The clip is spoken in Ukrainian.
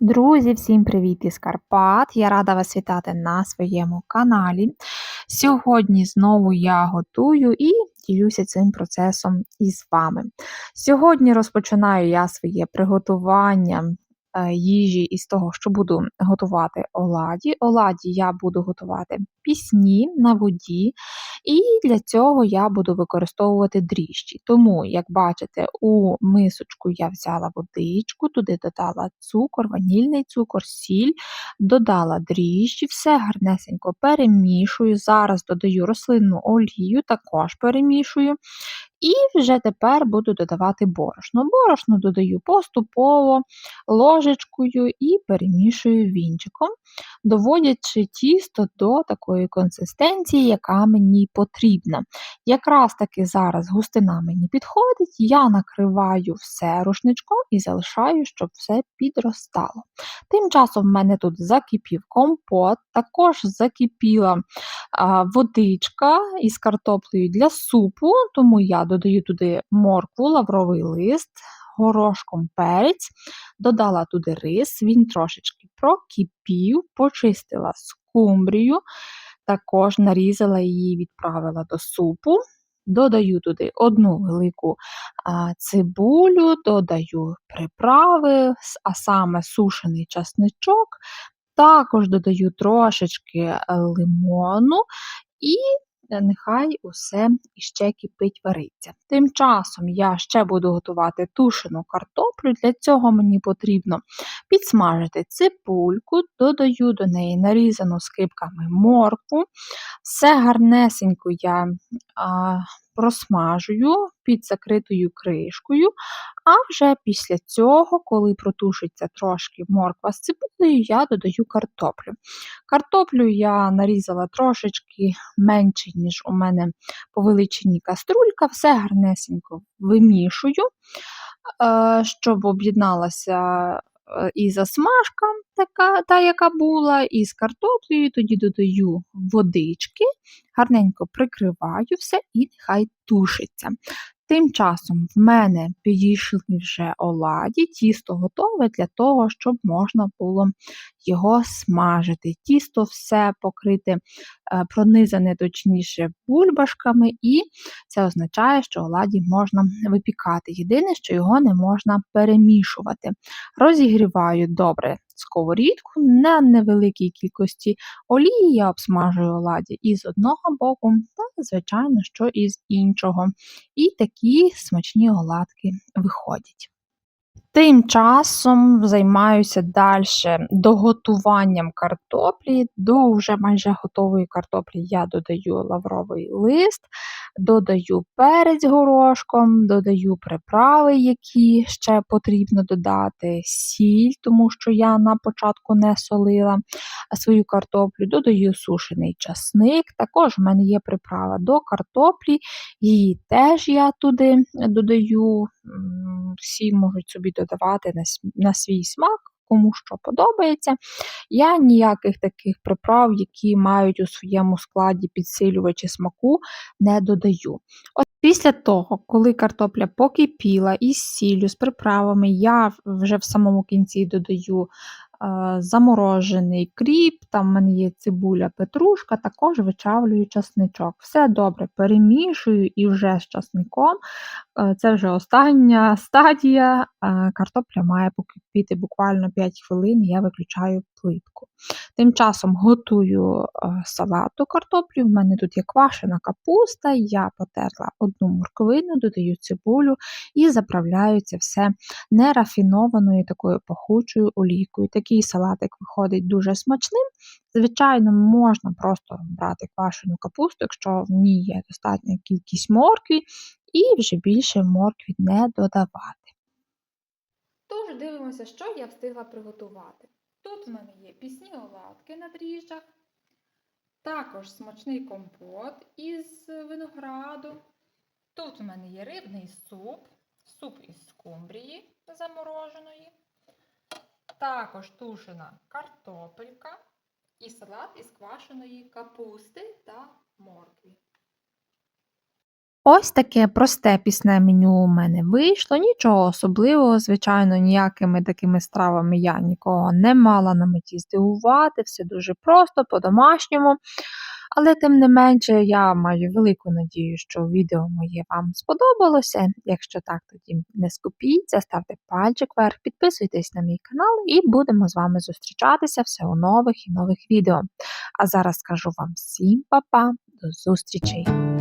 Друзі, всім привіт із Карпат! Я рада вас вітати на своєму каналі. Сьогодні знову я готую і ділюся цим процесом із вами. Сьогодні розпочинаю я своє приготування їжі із того, що буду готувати оладі. Оладі я буду готувати пісні на воді, і для цього я буду використовувати дріжджі. Тому, як бачите, у мисочку я взяла водичку, туди додала цукор, ванільний цукор, сіль, додала дріжджі, все гарнесенько перемішую. Зараз додаю рослинну олію, також перемішую. І вже тепер буду додавати борошно. Борошно додаю поступово ложечкою і перемішую вінчиком, доводячи тісто до такої консистенції, яка мені потрібна. Якраз таки зараз густина мені підходить, я накриваю все рушничком і залишаю, щоб все підростало. Тим часом в мене тут закипів компот, також закипіла водичка із картоплею для супу, тому я додаю туди моркву, лавровий лист, горошком перець, додала туди рис, він трошечки прокипів, почистила скумбрію, також нарізала її, відправила до супу. Додаю туди одну велику цибулю, додаю приправи, а саме сушений часничок, також додаю трошечки е, лимону і нехай усе іще кипить вариться. Тим часом я ще буду готувати тушену картоплю. Для цього мені потрібно підсмажити цибульку, додаю до неї нарізану скипками моркву. Все гарнесенько я а, просмажую під закритою кришкою, а вже після цього, коли протушиться трошки морква з цибулею, я додаю картоплю. Картоплю я нарізала трошечки менше, ніж у мене по величині каструлька, все гарнесенько вимішую, е, щоб об'єдналася і засмажка, така, та, яка була, і з картоплею, тоді додаю водички, гарненько прикриваю все і нехай тушиться. Тим часом в мене підійшли вже оладі, тісто готове для того, щоб можна було його смажити. Тісто все покрите, е, пронизане точніше бульбашками, і це означає, що оладі можна випікати. Єдине, що його не можна перемішувати. Розігріваю добре сковорідку на невеликій кількості олії я обсмажую оладі і з одного боку, та, звичайно, що і з іншого. І такі смачні оладки виходять. Тим часом займаюся далі доготуванням картоплі. До вже майже готової картоплі я додаю лавровий лист, додаю перець горошком, додаю приправи, які ще потрібно додати, сіль, тому що я на початку не солила свою картоплю, додаю сушений часник. Також в мене є приправа до картоплі, її теж я туди додаю, всі можуть собі додавати на свій смак. Кому що подобається. Я ніяких таких приправ, які мають у своєму складі підсилювачі смаку, не додаю. Після того, коли картопля покипіла із сіллю, з приправами, я вже в самому кінці додаю заморожений кріп, там в мене є цибуля, петрушка, також вичавлюю часничок. Все добре перемішую і вже з часником. Е, це вже остання стадія. Картопля має покипіти буквально 5 хвилин, я виключаю плитку. Тим часом готую е, салату картоплю. В мене тут є квашена капуста, я потерла одну морковину, додаю цибулю і заправляю це все нерафінованою такою пахучою олійкою. Такий салатик виходить дуже смачним. Звичайно, можна просто брати квашену капусту, якщо в ній є достатня кількість моркві, і вже більше моркві не додавати. Тож дивимося, що я встигла приготувати. Тут в мене є пісні оладки на дріжджах, також смачний компот із винограду. Тут в мене є рибний суп, суп із скумбрії замороженої, також тушена картопелька і салат із квашеної капусти та моркві. Ось таке просте пісне меню у мене вийшло. Нічого особливого, звичайно, ніякими такими стравами я нікого не мала на меті здивувати. Все дуже просто, по-домашньому. Але тим не менше, я маю велику надію, що відео моє вам сподобалося. Якщо так, тоді не скупіться, ставте пальчик вверх, підписуйтесь на мій канал і будемо з вами зустрічатися все у нових і нових відео. А зараз скажу вам всім па-па, до зустрічей!